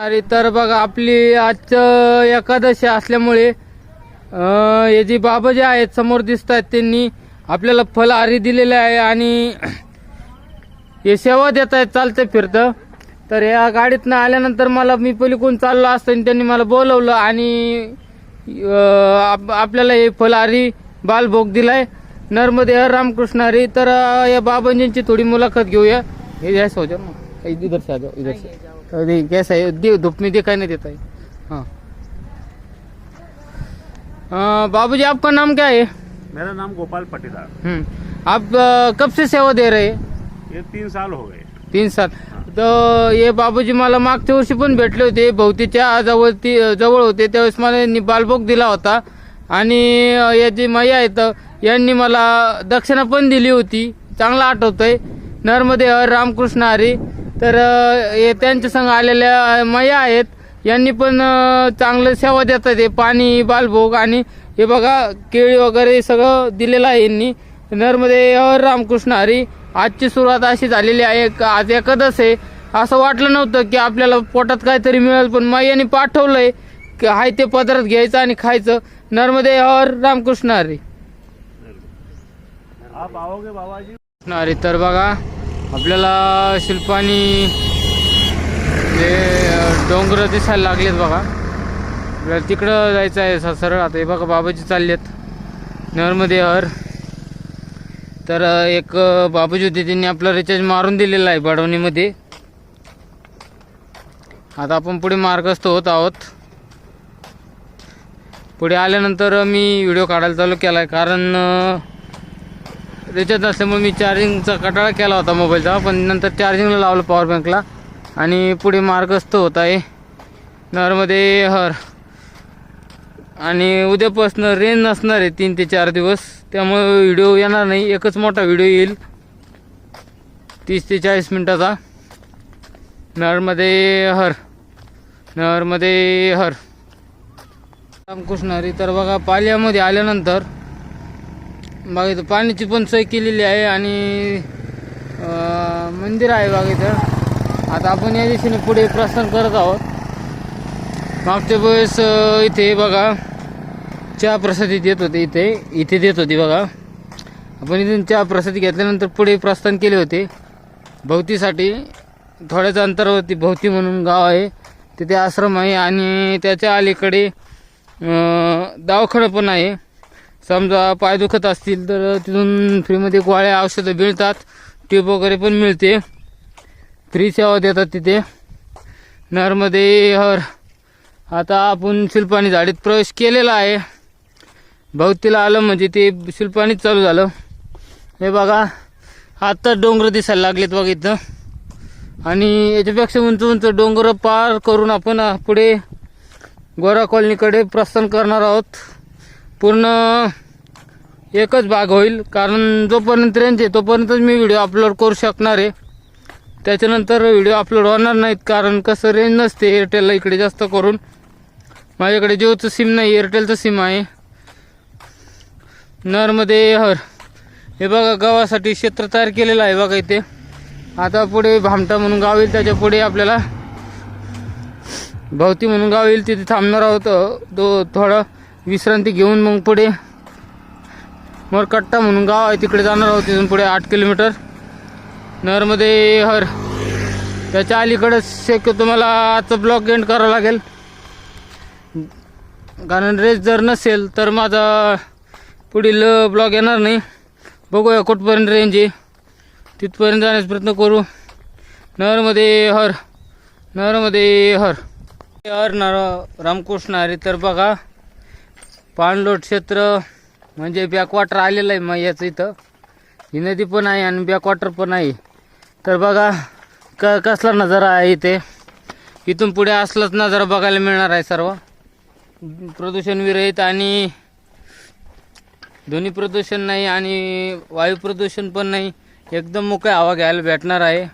अरे तर बघा आपली आजचं एकादशी असल्यामुळे हे जी बाबा जे आहेत समोर दिसत आहेत त्यांनी आपल्याला फलहारी दिलेले आहे आणि हे सेवा देत आहेत चालतं फिरतं. तर या गाडीतनं आल्यानंतर मला मी पलीकडून चाललो असताना त्यांनी मला बोलवलं आणि आप- आपल्याला हे फलहारी बालभोग दिलाय. नर्मदे हर रामकृष्ण हरी. तर या बाबांजींची थोडी मुलाखत घेऊया. हे जैसा हो इधर से आ जाओ इधर से अरे कैसा है दे धूप में दिखाई नहीं देता है हाँ. अं, बाबूजी आपका नाम क्या है मेरा नाम गोपाल पटीदार हम्म, आप कब से सेवा दे रहे? हैं ये तीन साल हो गए. तीन साल. तर हे बाबूजी मला मागच्या वर्षी पण भेटले होते. भोवतीच्या जवळ ती जवळ होते. त्यावेळेस मला यांनी बालभोग दिला होता. आणि या जी मैया आहेत यांनी मला दक्षिणा पण दिली होती. चांगलं आठवतंय. नर्मदे हर रामकृष्ण हरी. तर हे त्यांच्या संग आलेल्या मैया आहेत. यांनी पण चांगलं सेवा देतात हे पाणी बालभोग आणि हे बघा केळी वगैरे सगळं दिलेलं आहे यांनी. नर्मदे हर रामकृष्ण हरी. आजची सुरुवात अशी झालेली आहे आज एखादच आहे. असं वाटलं नव्हतं की आपल्याला पोटात काहीतरी मिळेल पण माईने पाठवलंय की हाय ते पदार्थ घ्यायचं आणि खायचं. नर्मदे हर रामकृष्ण हरी. हरी तर बघा आपल्याला शिल्पानी जे डोंगर दिसायला लागलेत बघा. आपल्याला तिकडं जायचं आहे सरळ. आता हे बघा बाबाजी आहेत नहरमध्ये हर तर एक बाबूजी होते त्यांनी आपला रिचार्ज मारून दिलेला आहे बडवणीमध्ये. आता आपण पुढे मार्गस्थ होत आहोत. पुढे आल्यानंतर मी व्हिडिओ काढायला चालू केला आहे कारण रिचार्ज नसल्यामुळे मी चार्जिंगचा कटाळा केला होता मोबाईलचा पण नंतर चार्जिंगला लावलं पॉवर बँकला आणि पुढे मार्गस्थ होत आहे. नरमध्ये हर. आणि उद्यापासून रेंज नसणार आहे तीन ते चार दिवस. त्यामुळे व्हिडिओ येणार नाही. एकच मोठा व्हिडिओ येईल. तीस ते चाळीस मिनटाचा. नरमध्ये हर. नरमध्ये हर. रामकृष्ण हरी तर बघा पाल्यामध्ये आल्यानंतर बघा इथं पाण्याची पण सोय केलेली आहे आणि मंदिर आहे बघा इथं. आता आपण या दिशेने पुढे प्रस्थान करत आहोत. मागच्या वेळेस इथे बघा चहा प्रसादी देत होते इथे इथे देत होती बघा. आपण इथून चहा प्रसादी घेतल्यानंतर पुढे प्रस्थान केले होते. भोवतीसाठी थोड्याच अंतरावरती भोवती म्हणून गाव आहे. तिथे आश्रम आहे आणि त्याच्या अलीकडे दवाखाना पण आहे. समजा पाय दुखत असतील तर तिथून फ्रीमध्ये गोळ्या औषधं मिळतात. ट्यूब वगैरे पण मिळते. फ्री सेवा देतात तिथे. नरमध्ये हर. आता आपण शिल्पानी झाडीत प्रवेश केलेला आहे. भवतीला आलं म्हणजे ते शिल्पानीच चालू झालं. हे बघा. आत्ताच डोंगर दिसायला लागलेत बघा इथं. आणि याच्यापेक्षा उंच उंच डोंगर पार करून आपण पुढे गोरा कॉलनीकडे प्रस्थान करणार आहोत. पूर्ण एकच भाग होईल कारण जोपर्यंत रेंज आहे तोपर्यंतच मी व्हिडिओ अपलोड करू शकणार आहे. त्याच्यानंतर व्हिडिओ अपलोड होणार नाहीत कारण कसं रेंज नसते एअरटेलला इकडे जास्त करून. माझ्याकडे जिओचं सिम नाही एअरटेलचं सिम आहे. नरमध्ये हर. हे बघा गावासाठी क्षेत्र तयार केलेलं आहे बघा इथे. आता पुढे भामटा म्हणून गाव येईल त्याच्या पुढे आपल्याला भवती म्हणून गाव येईल तिथे थांबणार आहोत. तो थोडं विश्रांती घेऊन मग पुढे मरकट्टा म्हणून गाव आहे तिकडे जाणार आहोत तिथून पुढे आठ किलोमीटर. नरमध्ये हर. त्याच्या अलीकडंच शक्यतो मला आजचा ब्लॉग एंड करावा लागेल. कारण रेस जर नसेल तर माझा पुढील ब्लॉग येणार नाही. बघूया कुठपर्यंत रेंज आहे. तिथपर्यंत जाण्याचा प्रयत्न करू. नरमध्ये हर. नरमध्ये हर. हर नर रामकृष्ण हरी तर बघा. पाणलोट क्षेत्र म्हणजे बॅकवॉटर आलेलं आहे मग याचं इथं. ही नदी पण आहे आणि बॅकवॉटर पण आहे. तर बघा क कसला नजारा आहे इथे. इथून पुढे असलाच नजारा बघायला मिळणार आहे सर्व. प्रदूषण विरहित आणि ध्वनी प्रदूषण नाही आणि वायू प्रदूषण पण नाही. एकदम मोकळी हवा घ्यायला भेटणार आहे.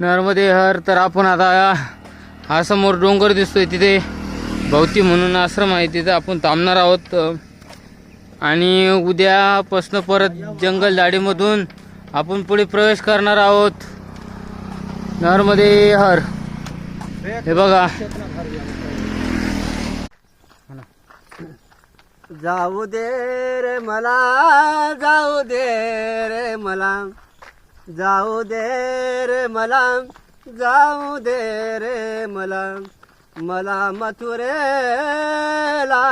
नर्मदे हर तर आपण आता हा समोर डोंगर दिसतोय तिथे. भवती म्हणून आश्रम आहे तिथं आपण थांबणार आहोत. आणि उद्यापासनं परत जंगल झाडीमधून आपण पुढे प्रवेश करणार आहोत. नरमध्ये हर. हे बघा. जाऊ दे रे मला जाऊ दे रे मला. जाऊ दे रे मला जाऊ दे रे मला. मला मथुरेला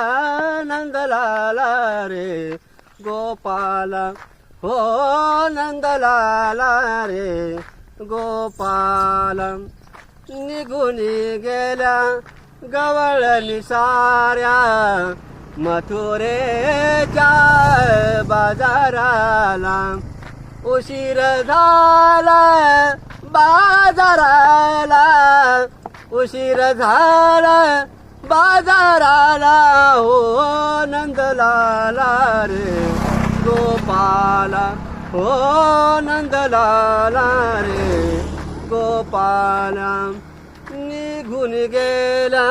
नंदलाला रे. गोपाला हो नंदलाला रे. गोपाल निघून गेल्या गवळणी साऱ्या. मथुरेच्या बाजाराला उशीर झाला बाजाराला. उशीर झाला बाजाराला हो नंदलाला रे. गोपाला हो नंदलाला रे. गोपाला निघून गेला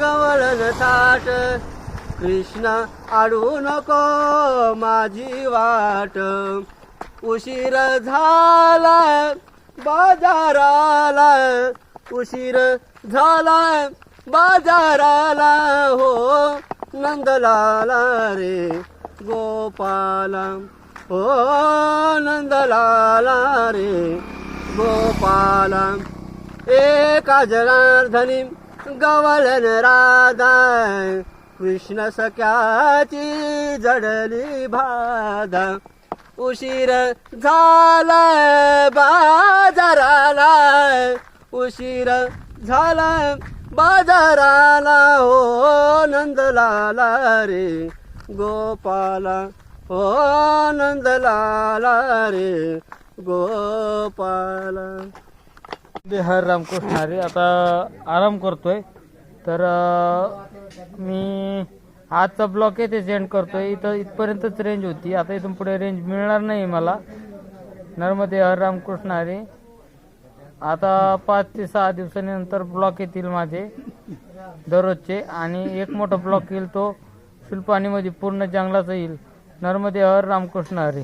गवळण ताट कृष्ण आडू नको माझी वाट. उशीर झाला बाजाराला उशीर झाला बाजाराला हो नंदलाला रे गोपाला. हो नंदलाला रे गोपाला. एका जनार्धनी गवळण राधा कृष्ण सख्याची जडली बाधा. उशीर झाला बाजाराला उशीर झाला बाजाराला हो नंदलाला रे. गोपाला हो नंदलाला रे. गोपाला. बिहार रामकृष्ण. हरी आता आराम करतोय. तर मी आजचा ब्लॉक येथे सेंड करतोय. इथं इथपर्यंतच रेंज होती. आता इथून पुढे रेंज मिळणार नाही मला. नर्मदे हर रामकृष्ण हरी. आता पाच ते सहा दिवसानंतर ब्लॉक येतील माझे दररोजचे. आणि एक मोठा ब्लॉक येईल तो शिल्पाणीमध्ये पूर्ण जंगलाचा येईल. नर्मदे हर रामकृष्ण हरी.